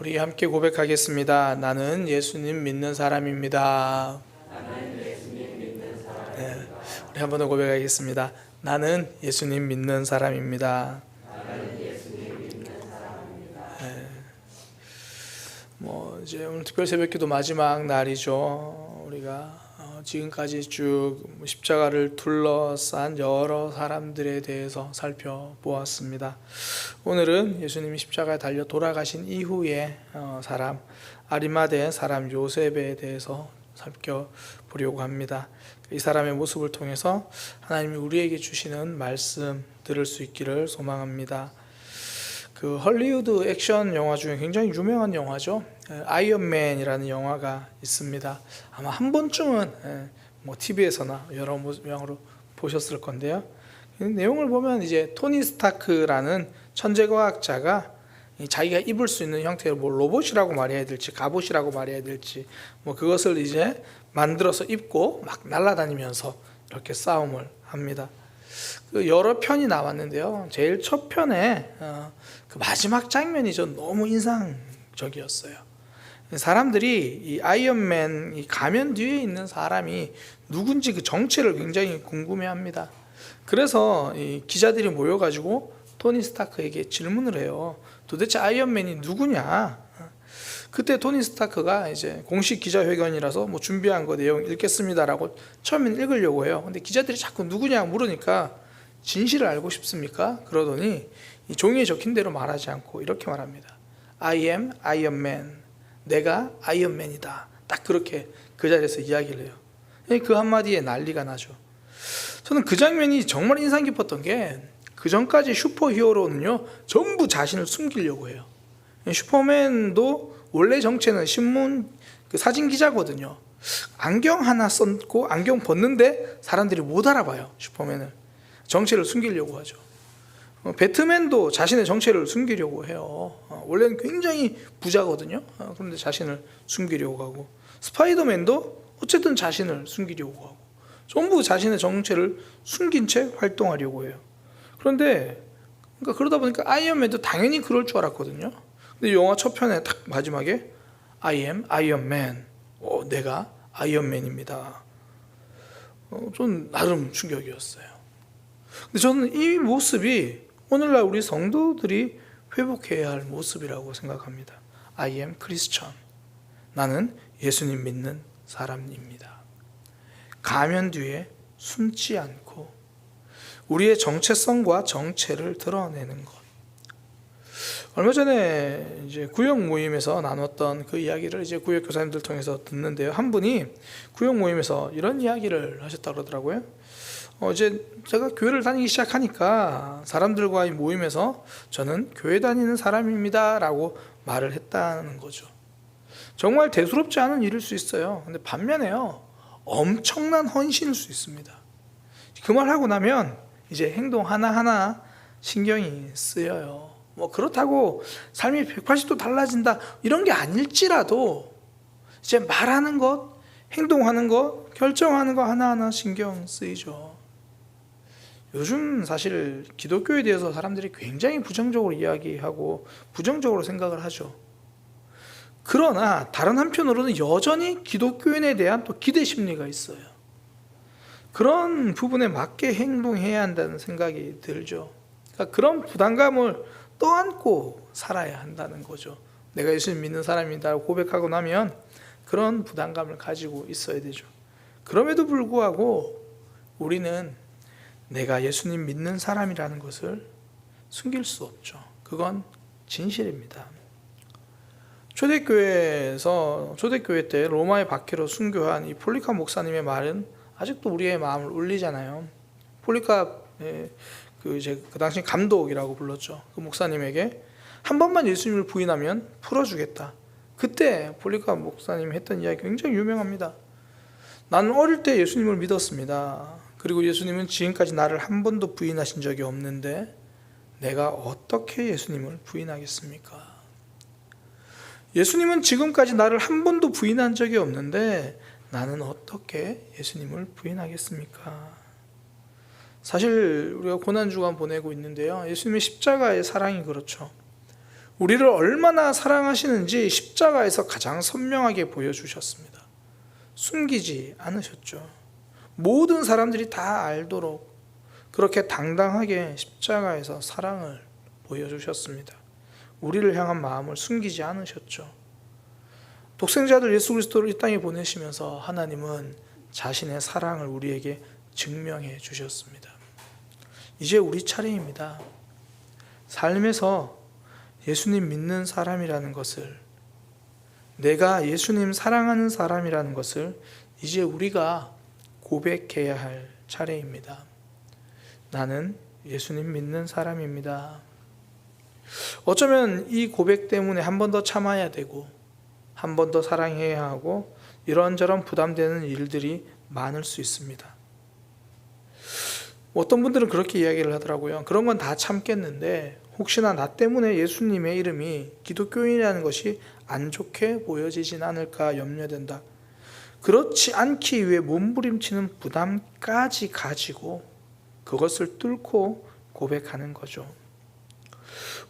우리 함께 고백하겠습니다. 나는 예수님 믿는 사람입니다. 네, 우리 한번 더 고백하겠습니다. 나는 예수님 믿는 사람입니다. 네. 뭐 이제 오늘 특별 새벽기도 마지막 날이죠. 우리가 어, 지금까지 쭉 십자가를 둘러싼 여러 사람들에 대해서 살펴보았습니다. 오늘은 예수님이 십자가에 달려 돌아가신 이후의 어, 사람 아리마대 사람 요셉에 대해서 살펴보려고 합니다. 이 사람의 모습을 통해서 하나님이 우리에게 주시는 말씀 들을 수 있기를 소망합니다. 그 헐리우드 액션 영화 중에 굉장히 유명한 영화죠. 에, 아이언맨이라는 영화가 있습니다. 아마 한 번쯤은 에, 뭐 TV에서나 여러 모양으로 보셨을 건데요. 이 내용을 보면 이제 토니 스타크라는 천재 과학자가 이 자기가 입을 수 있는 형태의 뭐 로봇이라고 말해야 될지 갑옷이라고 말해야 될지 뭐 그것을 이제 만들어서 입고 막 날아다니면서 이렇게 싸움을 합니다. 그 여러 편이 나왔는데요. 제일 첫 편에 어, 그 마지막 장면이 전 너무 인상적이었어요. 사람들이 이 아이언맨 이 가면 뒤에 있는 사람이 누군지 그 정체를 굉장히 궁금해합니다. 그래서 이 기자들이 모여가지고 토니 스타크에게 질문을 해요. 도대체 아이언맨이 누구냐? 그때 토니 스타크가 이제 공식 기자회견이라서 뭐 준비한 거 내용 읽겠습니다라고 처음엔 읽으려고 해요. 근데 기자들이 자꾸 누구냐 물으니까 진실을 알고 싶습니까? 그러더니 이 종이에 적힌 대로 말하지 않고 이렇게 말합니다. I am Iron Man. 내가 아이언맨이다. 딱 그렇게 그 자리에서 이야기를 해요. 그 한마디에 난리가 나죠. 저는 그 장면이 정말 인상 깊었던 게 그 전까지 슈퍼 히어로는요 전부 자신을 숨기려고 해요. 슈퍼맨도 원래 정체는 신문 그 사진 기자거든요. 안경 하나 썼고 안경 벗는데 사람들이 못 알아봐요 슈퍼맨을 정체를 숨기려고 하죠. 어, 배트맨도 자신의 정체를 숨기려고 해요. 어, 원래는 굉장히 부자거든요. 어, 그런데 자신을 숨기려고 하고 스파이더맨도 어쨌든 자신을 숨기려고 하고 전부 자신의 정체를 숨긴 채 활동하려고 해요. 그런데 그러니까 그러다 보니까 아이언맨도 당연히 그럴 줄 알았거든요. 근데 영화 첫 편에 딱 마지막에 I am Iron Man. 어, 내가 아이언맨입니다. 어, 좀 나름 충격이었어요. 근데 저는 이 모습이 오늘날 우리 성도들이 회복해야 할 모습이라고 생각합니다. I am Christian. 나는 예수님 믿는 사람입니다. 가면 뒤에 숨지 않고 우리의 정체성과 정체를 드러내는 것. 얼마 전에 이제 구역 모임에서 나눴던 그 이야기를 이제 구역 교사님들 통해서 듣는데요. 한 분이 구역 모임에서 이런 이야기를 하셨다 그러더라고요. 어, 이제 제가 교회를 다니기 시작하니까 사람들과의 모임에서 저는 교회 다니는 사람입니다라고 말을 했다는 거죠. 정말 대수롭지 않은 일일 수 있어요. 근데 반면에요. 엄청난 헌신일 수 있습니다. 그 말 하고 나면 이제 행동 하나하나 신경이 쓰여요. 뭐 그렇다고 삶이 180도 달라진다 이런 게 아닐지라도 이제 말하는 것, 행동하는 것, 결정하는 거 하나하나 신경 쓰이죠. 요즘 사실 기독교에 대해서 사람들이 굉장히 부정적으로 이야기하고 부정적으로 생각을 하죠. 그러나 다른 한편으로는 여전히 기독교인에 대한 또 기대 심리가 있어요. 그런 부분에 맞게 행동해야 한다는 생각이 들죠. 그러니까 그런 부담감을 떠안고 살아야 한다는 거죠. 내가 예수님 믿는 사람이다라고 고백하고 나면 그런 부담감을 가지고 있어야 되죠. 그럼에도 불구하고 우리는 내가 예수님 믿는 사람이라는 것을 숨길 수 없죠. 그건 진실입니다. 초대교회에서 초대교회 때 로마의 박해로 순교한 이 폴리카 목사님의 말은 아직도 우리의 마음을 울리잖아요. 폴리카 그 이제 그 당시 감독이라고 불렀죠. 그 목사님에게 한 번만 예수님을 부인하면 풀어주겠다. 그때 폴리카 목사님이 했던 이야기 굉장히 유명합니다. 나는 어릴 때 예수님을 믿었습니다. 그리고 예수님은 지금까지 나를 한 번도 부인하신 적이 없는데 내가 어떻게 예수님을 부인하겠습니까? 예수님은 지금까지 나를 한 번도 부인한 적이 없는데 나는 어떻게 예수님을 부인하겠습니까? 사실 우리가 고난 주간 보내고 있는데요. 예수님의 십자가의 사랑이 그렇죠. 우리를 얼마나 사랑하시는지 십자가에서 가장 선명하게 보여주셨습니다. 숨기지 않으셨죠. 모든 사람들이 다 알도록 그렇게 당당하게 십자가에서 사랑을 보여주셨습니다. 우리를 향한 마음을 숨기지 않으셨죠. 독생자들 예수 그리스도를 이 땅에 보내시면서 하나님은 자신의 사랑을 우리에게 증명해 주셨습니다. 이제 우리 차례입니다. 삶에서 예수님 믿는 사람이라는 것을 내가 예수님 사랑하는 사람이라는 것을 이제 우리가 고백해야 할 차례입니다. 나는 예수님 믿는 사람입니다. 어쩌면 이 고백 때문에 한 번 더 참아야 되고 한 번 더 사랑해야 하고 이런저런 부담되는 일들이 많을 수 있습니다. 어떤 분들은 그렇게 이야기를 하더라고요. 그런 건 다 참겠는데 혹시나 나 때문에 예수님의 이름이 기독교인이라는 것이 안 좋게 보여지진 않을까 염려된다. 그렇지 않기 위해 몸부림치는 부담까지 가지고 그것을 뚫고 고백하는 거죠.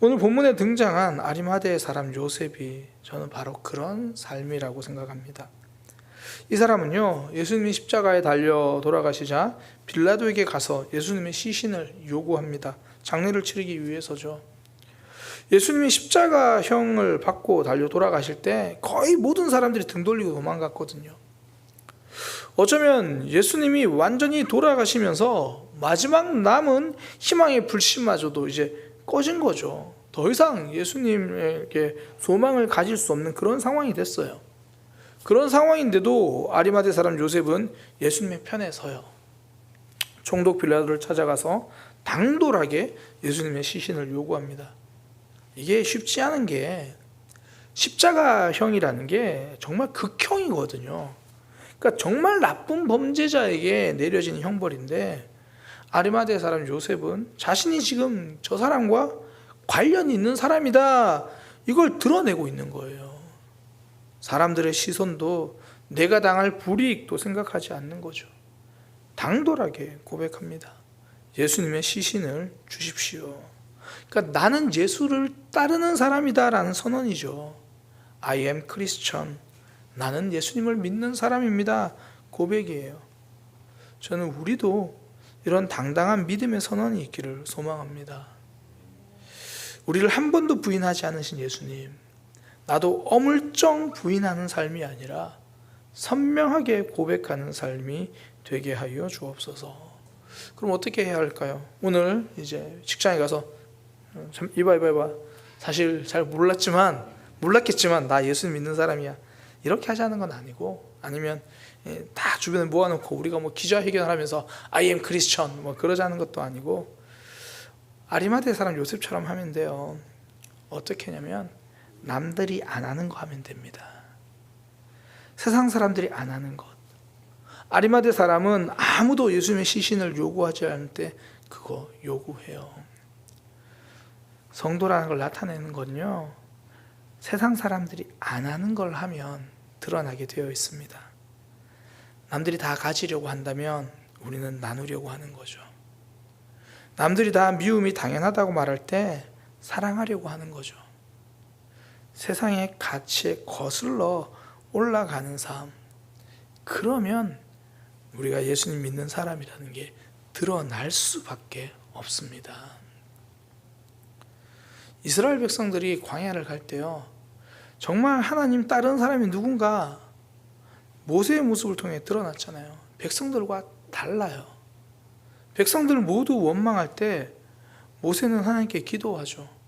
오늘 본문에 등장한 아리마대의 사람 요셉이 저는 바로 그런 삶이라고 생각합니다. 이 사람은요, 예수님이 십자가에 달려 돌아가시자 빌라도에게 가서 예수님의 시신을 요구합니다. 장례를 치르기 위해서죠. 예수님이 십자가형을 받고 달려 돌아가실 때 거의 모든 사람들이 등 돌리고 도망갔거든요. 어쩌면 예수님이 완전히 돌아가시면서 마지막 남은 희망의 불씨마저도 이제 꺼진 거죠. 더 이상 예수님에게 소망을 가질 수 없는 그런 상황이 됐어요. 그런 상황인데도 아리마대 사람 요셉은 예수님의 편에 서요. 총독 빌라도를 찾아가서 당돌하게 예수님의 시신을 요구합니다. 이게 쉽지 않은 게 십자가형이라는 게 정말 극형이거든요. 그러니까 정말 나쁜 범죄자에게 내려진 형벌인데 아리마대 사람 요셉은 자신이 지금 저 사람과 관련이 있는 사람이다 이걸 드러내고 있는 거예요. 사람들의 시선도 내가 당할 불이익도 생각하지 않는 거죠. 당돌하게 고백합니다. 예수님의 시신을 주십시오. 그러니까 나는 예수를 따르는 사람이다라는 선언이죠. I am Christian. 나는 예수님을 믿는 사람입니다. 고백이에요. 저는 우리도 이런 당당한 믿음의 선언이 있기를 소망합니다. 우리를 한 번도 부인하지 않으신 예수님, 나도 어물쩡 부인하는 삶이 아니라 선명하게 고백하는 삶이 되게 하여 주옵소서. 그럼 어떻게 해야 할까요? 오늘 이제 직장에 가서 참 이봐 이봐 이봐 사실 잘 몰랐지만 몰랐겠지만 나 예수 믿는 사람이야 이렇게 하자는 건 아니고 아니면 예, 다 주변에 모아놓고 우리가 뭐 기자회견하면서 I am Christian 뭐 그러자는 것도 아니고 아리마대 사람 요셉처럼 하면 돼요. 어떻게 하냐면 남들이 안 하는 거 하면 됩니다. 세상 사람들이 안 하는 것. 아리마대 사람은 아무도 예수님의 시신을 요구하지 않을 때 그거 요구해요. 성도라는 걸 나타내는 건요. 세상 사람들이 안 하는 걸 하면 드러나게 되어 있습니다. 남들이 다 가지려고 한다면 우리는 나누려고 하는 거죠. 남들이 다 미움이 당연하다고 말할 때 사랑하려고 하는 거죠. 세상의 가치에 거슬러 올라가는 삶. 그러면 우리가 예수님 믿는 사람이라는 게 드러날 수밖에 없습니다. 이스라엘 백성들이 광야를 갈 때요. 정말 하나님 따른 사람이 누군가 모세의 모습을 통해 드러났잖아요. 백성들과 달라요. 백성들 모두 원망할 때 모세는 하나님께 기도하죠.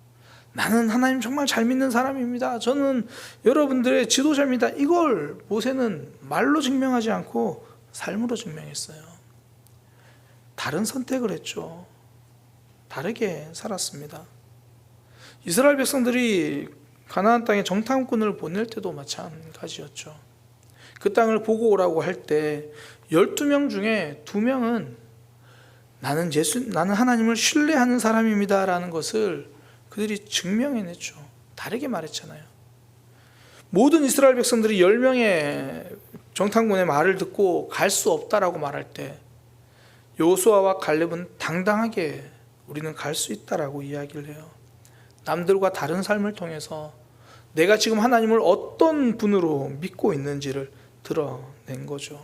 나는 하나님 정말 잘 믿는 사람입니다. 저는 여러분들의 지도자입니다. 이걸 모세는 말로 증명하지 않고 삶으로 증명했어요. 다른 선택을 했죠. 다르게 살았습니다. 이스라엘 백성들이 가나안 땅에 정탐꾼을 보낼 때도 마찬가지였죠. 그 땅을 보고 오라고 할 때 12명 중에 2명은 나는 예수 나는 하나님을 신뢰하는 사람입니다라는 것을 그들이 증명해냈죠. 다르게 말했잖아요. 모든 이스라엘 백성들이 10명의 정탐꾼의 말을 듣고 갈 수 없다라고 말할 때 여호수아와 갈렙은 당당하게 우리는 갈 수 있다라고 이야기를 해요. 남들과 다른 삶을 통해서 내가 지금 하나님을 어떤 분으로 믿고 있는지를 드러낸 거죠.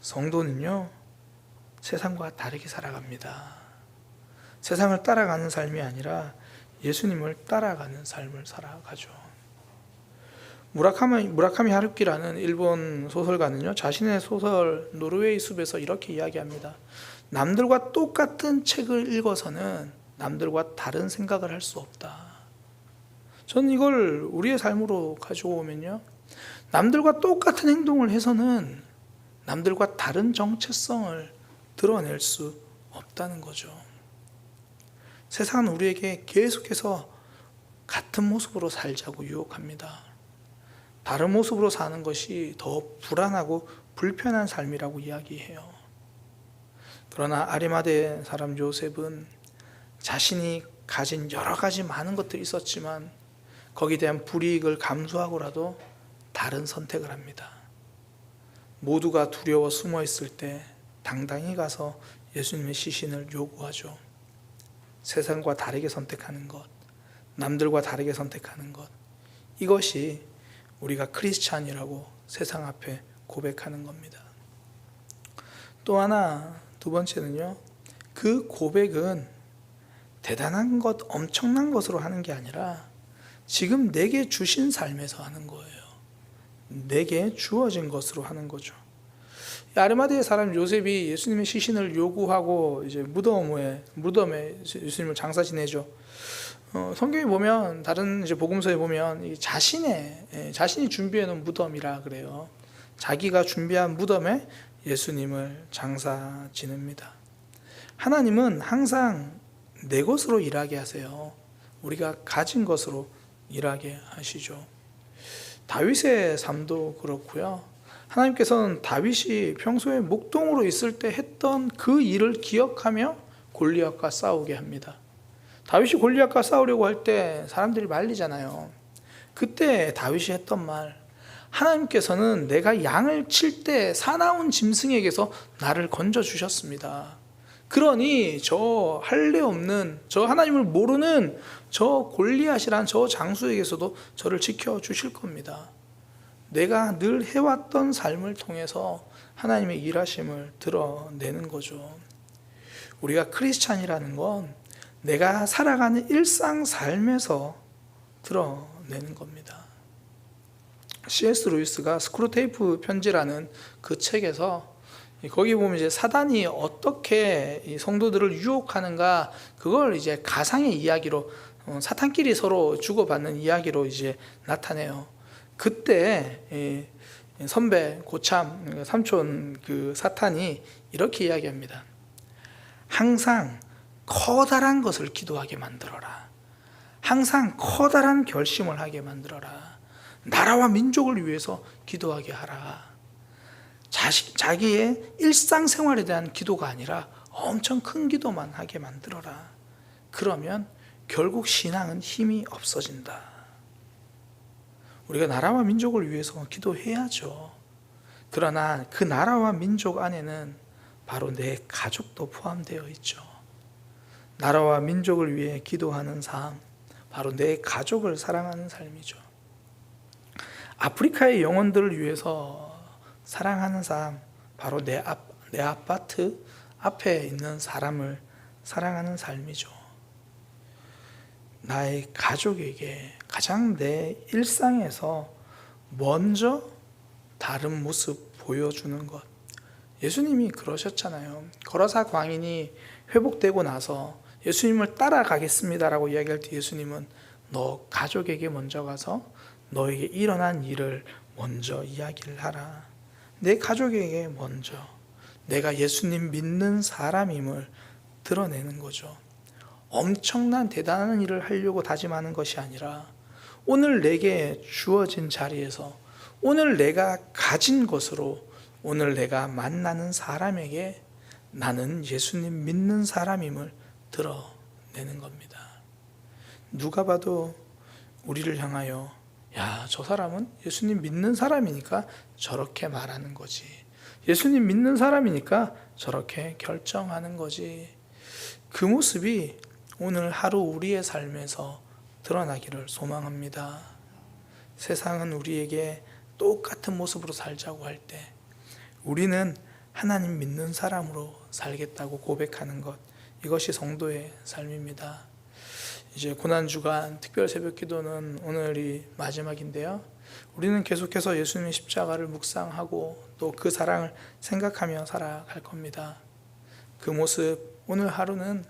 성도는요, 세상과 다르게 살아갑니다. 세상을 따라가는 삶이 아니라 예수님을 따라가는 삶을 살아가죠. 무라카미, 무라카미 하루키라는 일본 소설가는요, 자신의 소설 노르웨이 숲에서 이렇게 이야기합니다. 남들과 똑같은 책을 읽어서는 남들과 다른 생각을 할 수 없다. 저는 이걸 우리의 삶으로 가져오면요. 남들과 똑같은 행동을 해서는 남들과 다른 정체성을 드러낼 수 없다는 거죠. 세상은 우리에게 계속해서 같은 모습으로 살자고 유혹합니다. 다른 모습으로 사는 것이 더 불안하고 불편한 삶이라고 이야기해요. 그러나 아리마대 사람 요셉은 자신이 가진 여러 가지 많은 것들이 있었지만 거기에 대한 불이익을 감수하고라도 다른 선택을 합니다. 모두가 두려워 숨어 있을 때 당당히 가서 예수님의 시신을 요구하죠. 세상과 다르게 선택하는 것, 남들과 다르게 선택하는 것, 이것이 우리가 크리스찬이라고 세상 앞에 고백하는 겁니다. 또 하나, 두 번째는요, 그 고백은 대단한 것, 엄청난 것으로 하는 게 아니라 지금 내게 주신 삶에서 하는 거예요. 내게 주어진 것으로 하는 거죠. 아르마디의 사람 요셉이 예수님의 시신을 요구하고 이제 무덤에 무덤에 예수님을 장사 지내죠. 어, 성경에 보면 다른 이제 복음서에 보면 이 자신의 예, 자신이 준비해 놓은 무덤이라 그래요. 자기가 준비한 무덤에 예수님을 장사 지냅니다. 하나님은 항상 내 것으로 일하게 하세요. 우리가 가진 것으로 일하게 하시죠. 다윗의 삶도 그렇고요. 하나님께서는 다윗이 평소에 목동으로 있을 때 했던 그 일을 기억하며 골리앗과 싸우게 합니다. 다윗이 골리앗과 싸우려고 할 때 사람들이 말리잖아요. 그때 다윗이 했던 말 하나님께서는 내가 양을 칠 때 사나운 짐승에게서 나를 건져 주셨습니다. 그러니 저 할례 없는 저 하나님을 모르는 저 골리앗이란 저 장수에게서도 저를 지켜 주실 겁니다. 내가 늘 해왔던 삶을 통해서 하나님의 일하심을 드러내는 거죠. 우리가 크리스찬이라는 건 내가 살아가는 일상 삶에서 드러내는 겁니다. C.S. 루이스가 스크루테이프 편지라는 그 책에서 거기 보면 이제 사단이 어떻게 성도들을 유혹하는가 그걸 이제 가상의 이야기로 어, 사탄끼리 서로 주고받는 이야기로 이제 나타내요. 그때 선배 고참 삼촌 그 사탄이 이렇게 이야기합니다. 항상 커다란 것을 기도하게 만들어라. 항상 커다란 결심을 하게 만들어라. 나라와 민족을 위해서 기도하게 하라. 자식, 자기의 일상생활에 대한 기도가 아니라 엄청 큰 기도만 하게 만들어라. 그러면 결국 신앙은 힘이 없어진다. 우리가 나라와 민족을 위해서 기도해야죠. 그러나 그 나라와 민족 안에는 바로 내 가족도 포함되어 있죠. 나라와 민족을 위해 기도하는 삶, 바로 내 가족을 사랑하는 삶이죠. 아프리카의 영혼들을 위해서 사랑하는 삶, 바로 내, 앞, 내 아파트 앞에 있는 사람을 사랑하는 삶이죠. 나의 가족에게 가장 내 일상에서 먼저 다른 모습 보여주는 것. 예수님이 그러셨잖아요. 거라사 광인이 회복되고 나서 예수님을 따라가겠습니다라고 이야기할 때 예수님은 너 가족에게 먼저 가서 너에게 일어난 일을 먼저 이야기를 하라. 내 가족에게 먼저 내가 예수님 믿는 사람임을 드러내는 거죠. 엄청난 대단한 일을 하려고 다짐하는 것이 아니라 오늘 내게 주어진 자리에서 오늘 내가 가진 것으로 오늘 내가 만나는 사람에게 나는 예수님 믿는 사람임을 드러내는 겁니다. 누가 봐도 우리를 향하여 야, 저 사람은 예수님 믿는 사람이니까 저렇게 말하는 거지. 예수님 믿는 사람이니까 저렇게 결정하는 거지. 그 모습이 오늘 하루 우리의 삶에서 드러나기를 소망합니다. 세상은 우리에게 똑같은 모습으로 살자고 할 때 우리는 하나님 믿는 사람으로 살겠다고 고백하는 것 이것이 성도의 삶입니다. 이제 고난 주간 특별 새벽 기도는 오늘이 마지막인데요. 우리는 계속해서 예수님의 십자가를 묵상하고 또 그 사랑을 생각하며 살아갈 겁니다. 그 모습 오늘 하루는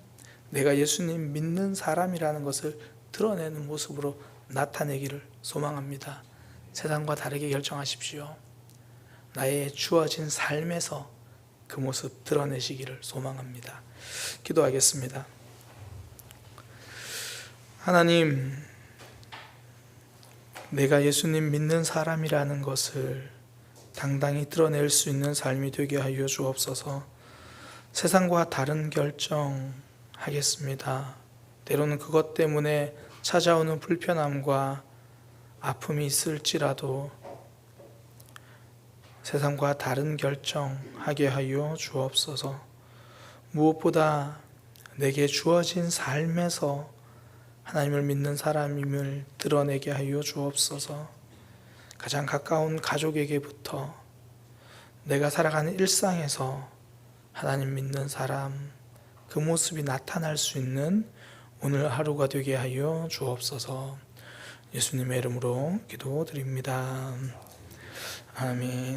내가 예수님 믿는 사람이라는 것을 드러내는 모습으로 나타내기를 소망합니다. 세상과 다르게 결정하십시오. 나의 주어진 삶에서 그 모습 드러내시기를 소망합니다. 기도하겠습니다. 하나님, 내가 예수님 믿는 사람이라는 것을 당당히 드러낼 수 있는 삶이 되게 하여 주옵소서. 세상과 다른 결정 하겠습니다. 때로는 그것 때문에 찾아오는 불편함과 아픔이 있을지라도 세상과 다른 결정하게 하여 주옵소서. 무엇보다 내게 주어진 삶에서 하나님을 믿는 사람임을 드러내게 하여 주옵소서. 가장 가까운 가족에게부터 내가 살아가는 일상에서 하나님 믿는 사람 그 모습이 나타날 수 있는 오늘 하루가 되게 하여 주옵소서. 예수님의 이름으로 기도드립니다. 아멘.